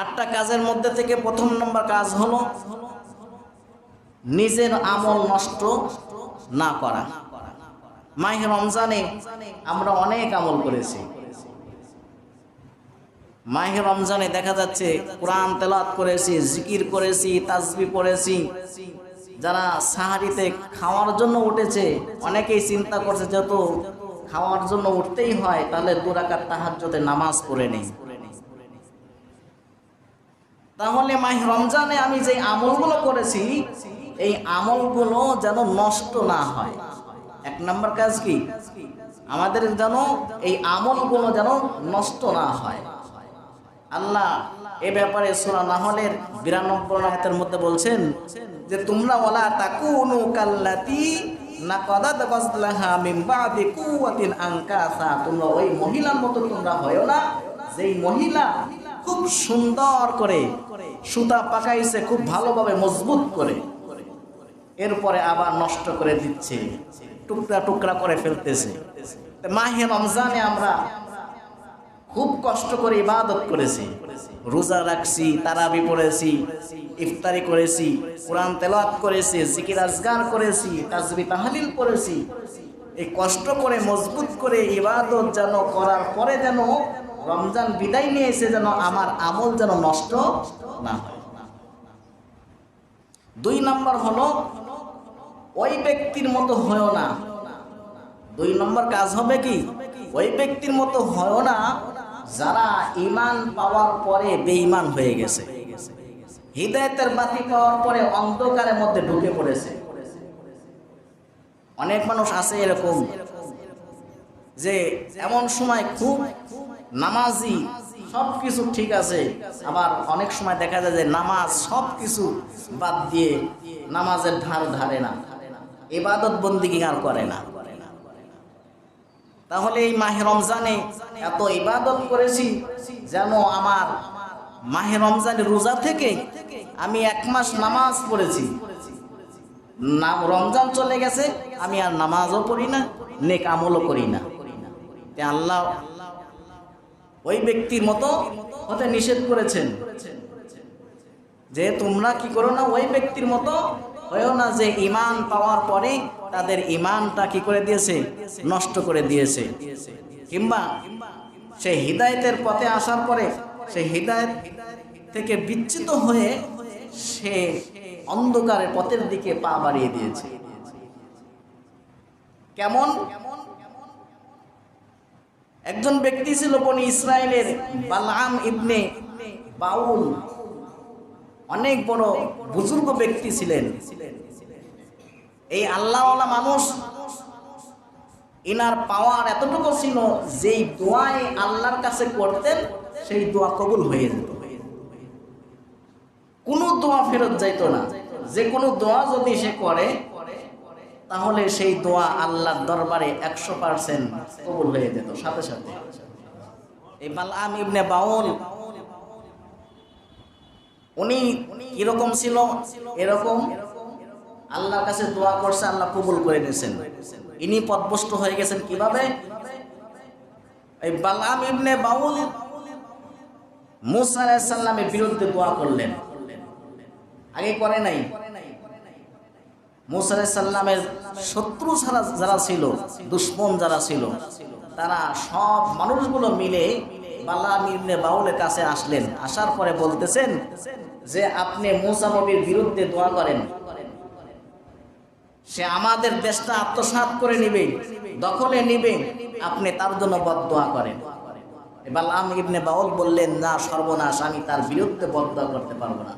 আটটা কাজের মধ্যে থেকে প্রথম নম্বর কাজ হলো নিজের আমল নষ্ট না করা। মাহে রমজানে আমরা অনেক আমল করেছি। মাহে রমজানে দেখা যাচ্ছে কোরআন তেলাত করেছি, জিকির করেছি তাজবি পড়েছি। যারা সাহারিতে খাওয়ার জন্য উঠেছে, অনেকেই চিন্তা করছে যত খাওয়ার জন্য উঠতেই হয়, তাহলে দুরাকার তাহাজ্জতে নামাজ পড়ে নেই। তাহলে মাহ রমজানে আমি যে আমলগুলো করেছি, এই আমলগুলো যেন নষ্ট না হয়। এক নম্বর কাজ কি? আমাদের যেন এই আমলগুলো যেন নষ্ট না হয়। আল্লাহ এ ব্যাপারে সূরা নাহলের 92 আয়াতের মধ্যে বলছেন যে, তোমরা কাল্লাতি মিন বাদি কুওয়াতিন আনকাসা। তোমরা ওই মহিলার মতো তোমরা হয়ো না। যেই মহিলা খুব সুন্দর করে সুতা পাকাইছে, খুব ভালোভাবে মজবুত করে। এরপরে আবার নষ্ট করে দিচ্ছে, টুকরা টুকরা করে ফেলতেছে। মাহে রমজানে আমরা খুব কষ্ট করে ইবাদত করেছি। রোজা রাখছি, তারাবি পড়েছি, ইফতারি করেছি, কোরআন তেলাওয়াত করেছি, জিকির আজগার করেছি, তাজবি তাহালিল করেছি এই কষ্ট করে, মজবুত করে ইবাদত যেন করার পরে যেন রমজান বিদায় নিয়ে এসে যেন আমার আমল যেন নষ্ট না হয়। দুই নম্বর হলো, ওই ব্যক্তির মতো হয়েও না। দুই নম্বর কাজ হবে কি? ওই ব্যক্তির মতো হয়েও না যারা ইমান পাওয়ার পরে বেঈমান হয়ে গেছে। হৃদয়তের বাতি পাওয়ার পরে অন্ধকারের মধ্যে ঢুকে পড়েছে। অনেক মানুষ আছে এরকম যে এমন সময় খুব নামাজি সব কিছু ঠিক আছে। আবার অনেক সময় দেখা যায় যে নামাজ সব কিছু বাদ দিয়ে নামাজের ধার ধারে না। ইবাদত বন্দিগি আর করে না। তাহলে এই মাহে রমজানে এত ইবাদত করেছি যেন আমার মাহে রমজানের রোজা থেকে আমি এক মাস নামাজ পড়েছি। নাম রমজান চলে গেছে, আমি আর নামাজও পড়ি না, নেক আমলও করি না। আল্লাহ ওই ব্যক্তির মতো হতে নিষেধ করেছেন। যে তোমরা কি করো না, ওই ব্যক্তির মতো হয়েও না যে ইমান পাওয়ার পরে তাদের ইমানটা কি করে দিয়েছে? নষ্ট করে দিয়েছে। কিংবা সে হৃদায়তের পথে আসার পরে সে হৃদায়ত থেকে বিচ্যুত হয়ে সে অন্ধকারের পথের দিকে পা বাড়িয়ে দিয়েছে। কেমন? একজন ব্যক্তি ছিল বনি ইসরায়েলের বালাম ইবনে বাউল। অনেক বড় বুজুর্গ ব্যক্তি ছিলেন। এই আল্লাহওয়ালা মানুষ, ইনার পাওয়ার এতটুকু ছিল যেই দোয়াই আল্লাহর কাছে করতেন, সেই দোয়া কবুল হয়ে যেত। কোনো দোয়া ফেরত যাইতো না। যে কোনো দোয়া যদি সে করে তাহলে সেই দোয়া আল্লাহর দরবারে একশো পার্সেন্ট কবুল হয়ে যেত। সাথে সাথে। এই বালাম ইবনে বাউল, উনি কীরকম ছিল? এরকম? আল্লাহর কাছে দোয়া করছে, আল্লাহ কবুল করে নিয়েছেন। ইনি পদভস্ত হয়ে গেছেন কীভাবে? এই বালাম ইবনে বাউল মুসা সালামের বিরুদ্ধে দোয়া করলেন। আগে করে নাই? মুসা আলাইহিস সালামের শত্রু যারা যারা ছিল, দুশ্মন যারা ছিল, তারা সব মানুষগুলো মিলে বাউলের কাছে আসলেন। আসার পরে বলতেছেন যে, আপনি বিরুদ্ধে দোয়া করেন। সে আমাদের দেশটা আত্মসাৎ করে নিবে, দখলে নিবে, আপনি তার জন্য বদদোয়া করেন। বালাম ইবনে বাউল বললেন, না, সর্বনাশ, আমি তার বিরুদ্ধে বদদোয়া করতে পারব না।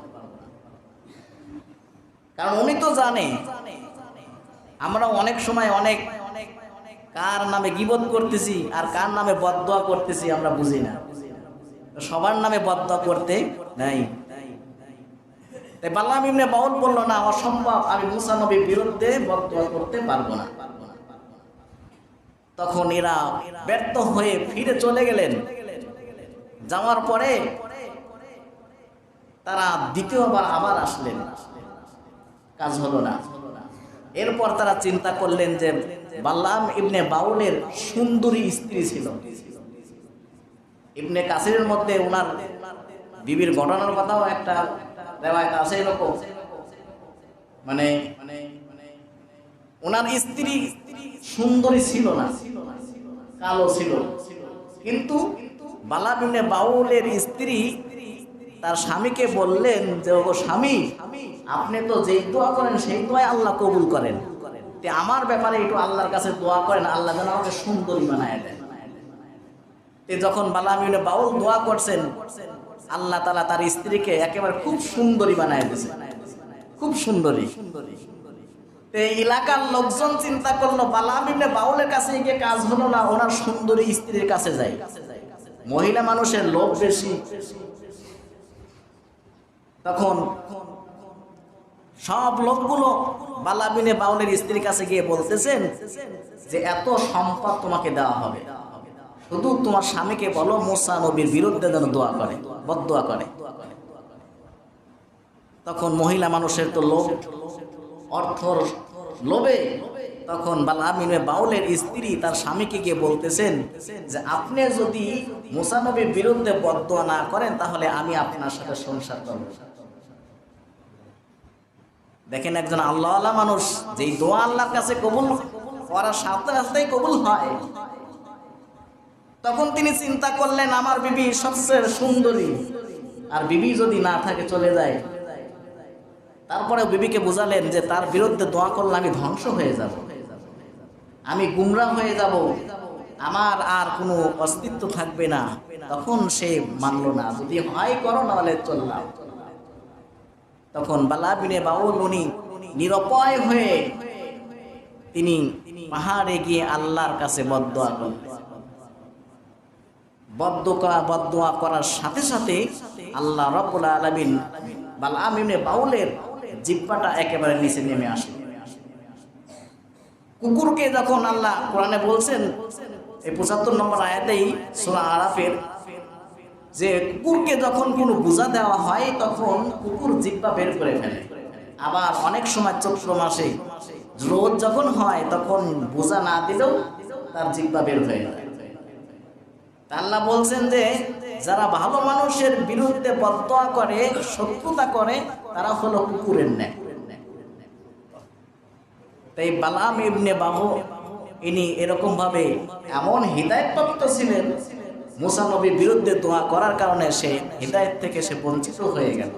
কারণ উনি তো জানে। আমরা অনেক সময় অনেক কার নামে গিবত করতেছি আর কার নামে বদদোয়া করতেছি আমরা বুঝি না। সবার নামে বদদোয়া করতে নাই। ইবনে বাউল না, অসম্ভব, আমি বিরুদ্ধে বদদোয়া করতে পারব না। তখন এরা ব্যর্থ হয়ে ফিরে চলে গেলেন। যাওয়ার পরে তারা দ্বিতীয়বার আবার আসলেন। কাজ হলো না। এরপর তারা চিন্তা করলেন যে বাল্লাম ইবনে বাউলের সুন্দরী স্ত্রী ছিল। ইবনে কাসিরের মধ্যে ওনার বিবির ঘটনার কথাও একটা রেওয়ায়ত আছে এরকম। মানে মানে ওনার স্ত্রী সুন্দরী ছিল না, কালো ছিল। কিন্তু বালাবিনে বাউলের স্ত্রী তার স্বামীকে বললেন যে, ওগো স্বামী, আপনি তো যেই দোয়া করেন, সেই দোয়াই আল্লাহ কবুল করেন। আমার ব্যাপারে একটু আল্লাহর কাছে দোয়া করেন, আল্লাহ যেন আমাকে সুন্দরী বানায় দেন। যখন বালামিনে বাউল দোয়া করছেন, আল্লাহ তালা তার স্ত্রীকে একেবারে খুব সুন্দরী বানায় দিয়েছে। খুব সুন্দরী। এলাকার লোকজন চিন্তা করল বালামিনে বাউলের কাছে গিয়ে কাজ হলো না, ওনার সুন্দরী স্ত্রীর কাছে যায় মহিলা মানুষের লোভ বেশি। তখন সব লোকগুলো বালাবিনে বাউলের স্ত্রীর কাছে গিয়ে বলতেছেন যে, এত সম্পদ তোমাকে দেওয়া হবে। শুধু তোমার স্বামীকে বলো, মোসা নবীর বিরুদ্ধে যেন দোয়া করে বদোয়া করে। তখন মহিলা মানুষের তো লোভ, অর্থর লোভে তখন বালামিনে বাউলের স্ত্রী তার স্বামীকে গিয়ে বলতেছেন যে, আপনি যদি মুসানবীর বিরুদ্ধে বদোয়া না করেন, তাহলে আমি আপনার সাথে সংসার করব। দেখেন একজন আল্লাহ আল্লাহ মানুষ, যেই দোয়া আল্লাহর কাছে কবুল করার সাথে সাথেই কবুল হয়, তখন তিনি চিন্তা করলেন, আমার বিবি সবচেয়ে সুন্দরী। আর বিবি যদি না থাকে, চলে যায়। তারপরে বিবিকে বুঝালেন যে, তার বিরুদ্ধে দোয়া করলে আমি ধ্বংস হয়ে যাব। আমি গুমরা হয়ে যাব। আমার আর কোনো অস্তিত্ব থাকবে না। তখন সে মানল না, যদি হয় করো, নাহলে চললাম। তখন বালাবিনে বাউল উনি নিরপয় হয়ে তিনি পাহাড়ে গিয়ে আল্লাহর কাছে বদোয়া করলেন। বদোয়া বদোয়া করার সাথে সাথে আল্লাহ রব্বুল আলমিন বালামিনে বাউলের জিব্বাটা একেবারে নিচে নেমে আসে। কুকুরকে যখন আল্লাহ কোরআনে বলছেন, এই পঁচাত্তর নম্বর আয়াতেই সোনা আরাফের যে কুকুরকে যখন কোনো বোঝা দেওয়া হয়, তখন কুকুর জিব্বা বের করে ফেলে। আবার অনেক সময় চৈত্র মাসে রোদ যখন হয়, তখন বোঝা না দিলেও তার জিব্বা বের হয়ে যায়। আল্লাহ বলছেন যে, যারা ভালো মানুষের বিরুদ্ধে বদয়া করে, শত্রুতা করে, তারা হলো কুকুরের ন্যায়। তাই বালাম ইবনে বাহু, ইনি এরকম ভাবে এমন হৃদায়ত ছিলেন মুসা নবীর বিরুদ্ধে দোয়া করার কারণে সে হৃদায়ত থেকে সে বঞ্চিত হয়ে গেল।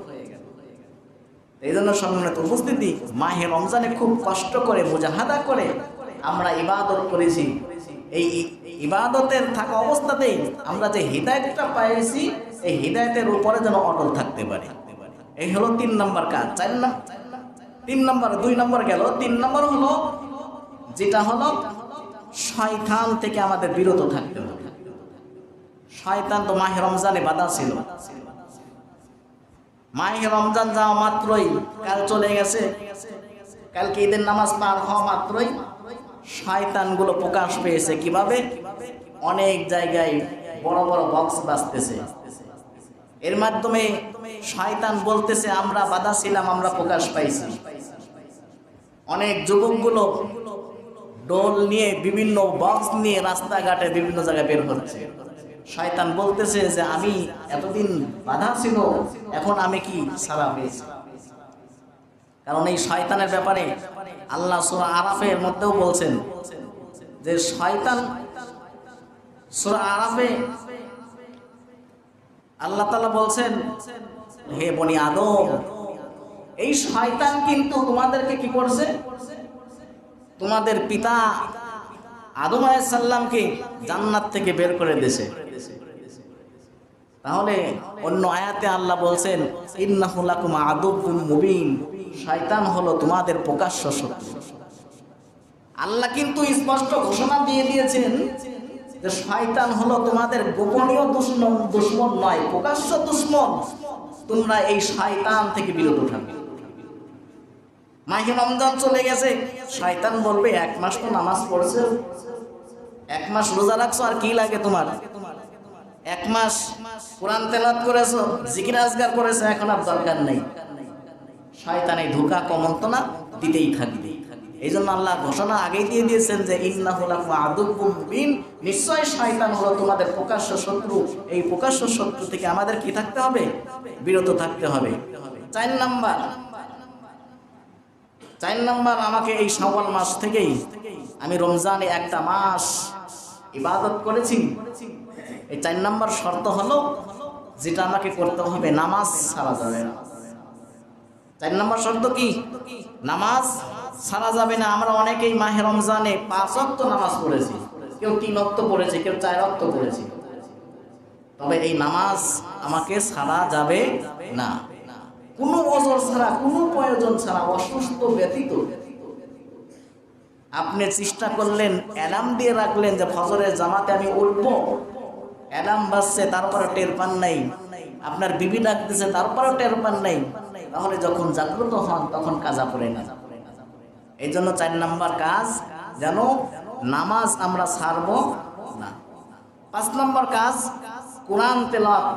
এই জন্য সম্মানিত উপস্থিতি, মাহে রমজানে খুব কষ্ট করে মুজাহাদা করে আমরা ইবাদত করেছি। এই ইবাদতের থাকা অবস্থাতেই আমরা যে হৃদায়তটা পাইছি, এই হৃদায়তের উপরে যেন অটল থাকতে পারি। এই হলো তিন নম্বর কাজ, চার নম্বর তিন নম্বর, দুই নম্বর গেল। তিন নম্বর হলো, যেটা হলো, শয়তান থেকে আমাদের বিরত থাকতে হবে। শয়তান তো মাহে রমজানে বাধা ছিল। মাহে রমজান যাওয়া মাত্রই কাল চলে গেছে। কালকে ঈদের নামাজ পার হওয়া মাত্রই শয়তানগুলো প্রকাশ পেয়েছে কীভাবে? অনেক জায়গায় বড় বড় বক্স বাজতেছে। এর মাধ্যমে শয়তান বলতেছে, আমরা বাধা ছিলাম, আমরা প্রকাশ পাইছি। অনেক যুবকগুলো ডোল নিয়ে বিভিন্ন বক্স নিয়ে রাস্তাঘাটে বিভিন্ন জায়গায় বের হচ্ছে। শয়তান বলতেছে যে আমি এতদিন বাধা ছিল, এখন আমি কি সারা পেয়েছি কারণ এই শয়তানের ব্যাপারে আল্লাহ সুরা আরাফের মধ্যেও বলছেন যে শয়তান, সুরা আরাফে আল্লাহ তালা বলছেন, হে বনি আদম, এই শয়তান কিন্তু তোমাদেরকে কি করছে? তোমাদের পিতা আদম আলাইসাল্লামকে জান্নাত থেকে বের করে দিয়েছে। তাহলে অন্য আয়াতে আল্লাহ বলছেন ইন্নাহুলাকুম আদুবুম মুবিন। শয়তান হলো তোমাদের প্রকাশ্য শত্রু। আল্লাহ কিন্তু স্পষ্ট ঘোষণা দিয়ে দিয়েছেন যে শয়তান হলো তোমাদের গোপনীয় দুশ্মন দুশ্মন নয়, প্রকাশ্য দুশ্মন। তোমরা এই শয়তান থেকে বিরত থাকবে মাহে রমজান চলে গেছে। শয়তান বলবে, এক মাস তো নামাজ পড়ছে। এক মাস রোজা রাখছো, আর কি লাগে তোমার? এক মাস কোরআন তেলাত করেছ, জিকির আজগার করেছ, এখন আর দরকার নেই। শয়তান এই ধোকা কমন্তনা দিতেই থাকবে। এই জন্য আল্লাহ ঘোষণা আগেই দিয়ে দিয়েছেন যে ইন্নাহুলাকুম আদুব্বুম মুবিন। নিশ্চয় শয়তান হলো তোমাদের প্রকাশ্য শত্রু। এই প্রকাশ্য শত্রু থেকে আমাদের কি থাকতে হবে? বিরত থাকতে হবে। চার নাম্বার চার নাম্বার আমাকে এই শাওয়াল মাস থেকেই আমি রমজানে একটা মাস ইবাদত করেছি। এই চার নাম্বার শর্ত হলো যেটা আমাকে করতে হবে নামাজ ছাড়া যাবে না। চার নম্বর শর্ত কি? নামাজ ছাড়া যাবে না। আমরা অনেকেই মাহে রমজানে পাঁচ অক্ত নামাজ পড়েছি। কেউ তিন অক্ত পড়েছে, কেউ চার অক্ত পড়েছি। তবে এই নামাজ আমাকে ছাড়া যাবে না। কোনো অজর ছাড়া, কোনো প্রয়োজন ছাড়া, অসুস্থ ব্যতীত। আপনি চেষ্টা করলেন, অ্যালার্ম দিয়ে রাখলেন যে ফজরের জামাতে আমি উঠবো। অ্যালার্ম বাজছে তারপরে টের পান নাই। আপনার বিবি ডাকতেছে, তারপরেও টের পান নাই। তাহলে যখন জাগ্রত হন, তখন কাজা পড়ে না। এই জন্য চার নাম্বার কাজ, যেন নামাজ আমরা ছাড়ব না। পাঁচ নম্বর কাজ, কোরআন তেলাওয়াত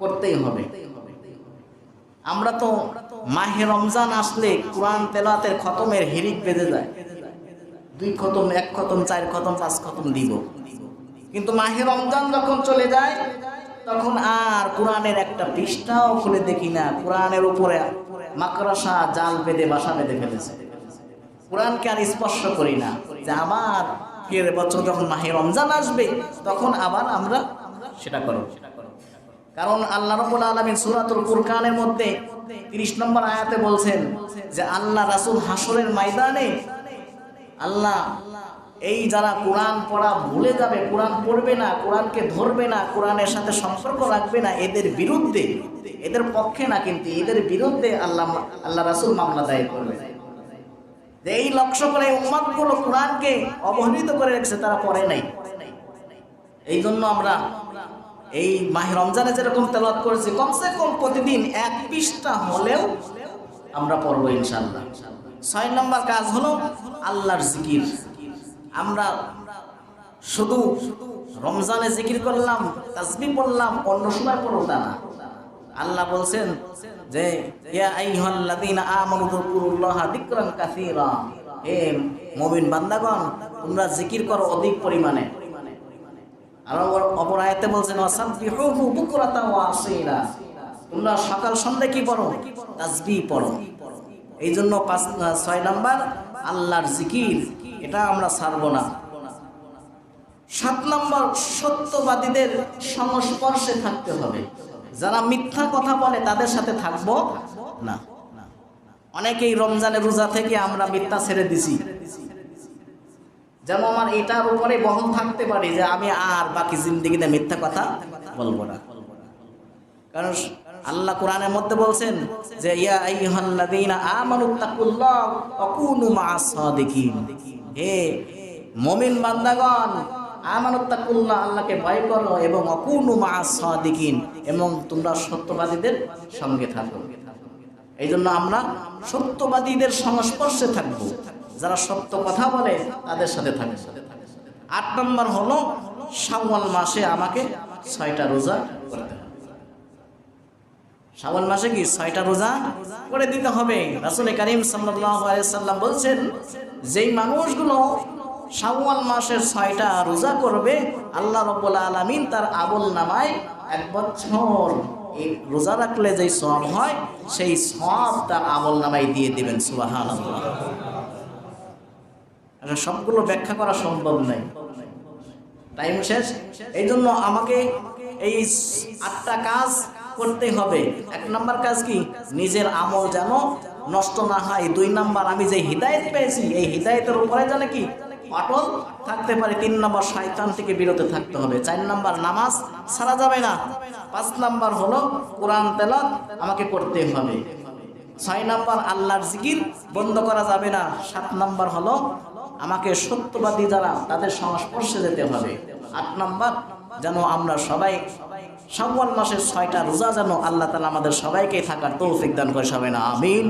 করতেই হবে। আমরা তো মাহে রমজান আসলে কোরআন তেলাতের খতমের হিরিক বেঁধে যায়। দুই খতম, এক খতম, চার খতম, পাঁচ খতম দিব। কিন্তু মাহে রমজান যখন চলে যায়, তখন আর কোরআনের একটা পৃষ্ঠাও খুলে দেখি না। কোরআনের উপরে মাকড়াসা জাল বেঁধে, বাসা বেঁধে ফেলেছে। কোরআনকে আর স্পর্শ করি না। যে আবার ফের বছর যখন মাহে রমজান আসবে, তখন আবার আমরা সেটা করব। কারণ আল্লাহ রবুল আলমিন সুরাতুল ফুরকানের মধ্যে তিরিশ নম্বর আয়াতে বলছেন যে আল্লাহ রাসুল হাসরের ময়দানে আল্লাহ এই যারা কোরআন পড়া ভুলে যাবে, কোরআন পড়বে না, কোরআনকে ধরবে না, কোরআনের সাথে সম্পর্ক রাখবে না, এদের বিরুদ্ধে, এদের পক্ষে না কিন্তু এদের বিরুদ্ধে আল্লাহ আল্লাহ রাসুল মামলা দায়ের করবে। যে এই লক্ষ্য করে উম্মাদগুলো কোরআনকে অবহেলিত করে রেখেছে, তারা পড়ে নাই। এই জন্য আমরা এই মাহ রমজানে যেরকম তেলাওয়াত করেছি, কমসে কম প্রতিদিন এক পৃষ্ঠা হলেও আমরা পড়ব ইনশাল্লাহ ছয় নম্বর কাজ হলো আল্লাহর জিকির। আমরা শুধু রমজানে জিকির করলাম তাসবি পড়লাম, অন্য সময় পড়ো তা না। আল্লাহ বলছেন যে মুমিন বান্দাগণ, তোমরা জিকির করো অধিক পরিমাণে। আর সকাল সন্ধ্যা কি এই জন্য পাঁচ ছয় আল্লাহর জিকির, এটা আমরা ছাড়বো সাত নম্বর, সত্যবাদীদের সংস্পর্শে থাকতে হবে। যারা মিথ্যা কথা বলে, তাদের সাথে থাকব না। অনেকেই রমজানের রোজা থেকে আমরা মিথ্যা ছেড়ে দিছি। যেন আমার এটার উপরে বহন থাকতে পারি যে আমি আর বাকি জিন্দিগিতে মিথ্যা কথা বলব না। কারণ আল্লাহ কোরআনের মধ্যে বলছেন যে, ইয়া আইয়ুহাল্লাযীনা আমানুত্তাকুল্লাহ ওয়া কুনু মা'আস সাদিকিন। হে মুমিন বান্দাগণ আমানুত্তাকুল্লাহ আল্লাহকে ভয় করো এবং অকুনু মা'আস সাদিকিন, এবং তোমরা সত্যবাদীদের সঙ্গে থাকো। এই জন্য আমরা সত্যবাদীদের সংস্পর্শে থাকব। যারা সত্য কথা বলে, তাদের সাথে থাকে। আট নম্বর হলো, শাওয়াল মাসে আমাকে ছয়টা রোজা শ্রাবণ মাসে কি ছয়টা রোজা করে দিতে হবে? রাসুল করিম সাল্লাম বলছেন, যেই মানুষগুলো শাওয়াল মাসের ছয়টা রোজা করবে, আল্লাহ রব্বুল আলমিন তার আবুল নামায় এক বছর এই রোজা রাখলে যেই সব হয়, সেই সব তার আমল নামায় দিয়ে দিবেন সুবাহান সবগুলো ব্যাখ্যা করা সম্ভব নয় টাইম শেষ? এই জন্য আমাকে এই আটটা কাজ করতে হবে। এক নাম্বার কাজ কি? নিজের আমল যেন নষ্ট না হয়। দুই নাম্বার, আমি যে হৃদায়ত পেয়েছি, এই হৃদায়তের উপরে যেন কি? অটল থাকতে পারে। তিন নম্বর, শয়তান থেকে বিরত থাকতে হবে। চার নাম্বার, নামাজ ছাড়া যাবে না। পাঁচ নাম্বার হলো কোরআন তেলাত আমাকে করতে হবে। ছয় নাম্বার, আল্লাহর জিকির বন্ধ করা যাবে না। সাত নাম্বার হলো আমাকে সত্যবাদী যারা, তাদের সংস্পর্শে যেতে হবে। আট নম্বর, যেন আমরা সবাই শাওয়াল মাসের ছয়টা রোজা যেন আল্লাহ তালা আমাদের সবাইকে থাকার তৌফিক দান করে সবাই না, আমিন।